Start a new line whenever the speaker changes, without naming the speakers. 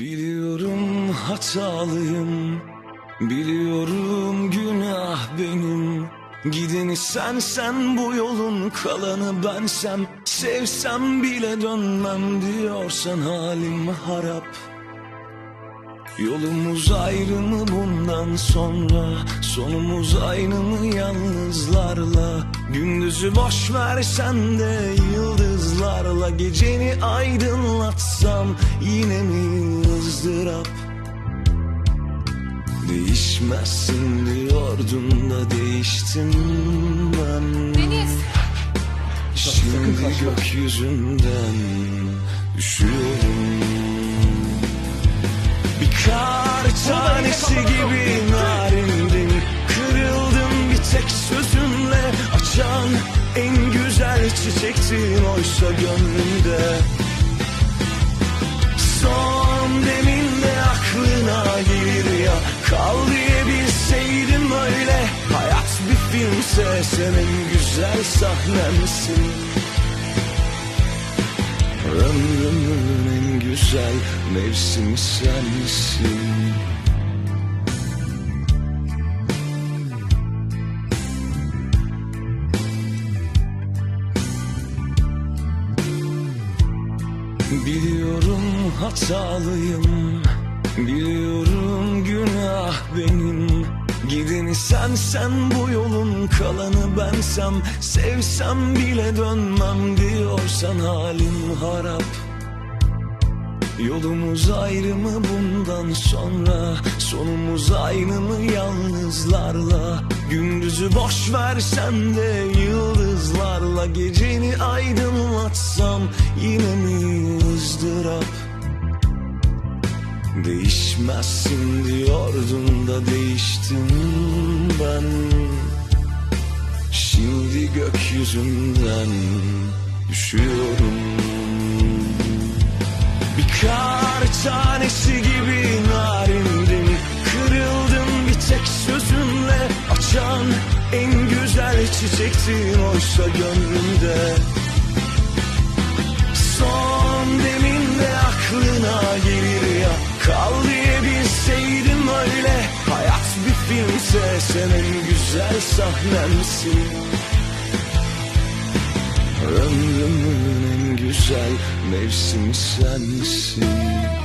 Biliyorum hatalıyım Biliyorum günah benim. Gideni sen sen bu yolun kalanı bensem Sevsem bile dönmem diyorsan halim harap Yolumuz ayrı mı bundan sonra? Sonumuz aynı mı yalnızlarla? Gündüzü boş versen de yıldızlarla. Geceni aydınlatsam yine mi ızdırap? Değişmezsin diyordun da değiştim ben.
Deniz.
Şimdi gökyüzünden düşüyorum tanesi gibi narindin Kırıldım bir tek sözünle Açan en güzel çiçektin oysa gönlümde. Son deminde aklına gelir ya. Kal diye bilseydim öyle. Hayat bir filmse sen en güzel sahnemsin. Ömrümün en güzel mevsimi sensin Biliyorum hatalıyım Biliyorum günah benim. Gideni sen sen bu yolun kalanı bensem Sevsem bile dönmem diyorsan halim harap. Yolumuz ayrı mı bundan sonra Sonumuz aynı mı yalnızlarla Gündüzü boş versen de yıldızlarla Geceni aydınlatsam yine mi ızdırap? Değişmezsin diyordun da değiştim ben. Şimdi gökyüzünden düşüyorum. Bir kar tanesi çiçektin oysa gönlümde. Son deminde aklına gelir ya. Kal diye bilseydim öyle. Hayat bir filmse sen en güzel sahnemsin. Ömrümün en güzel mevsimi sensin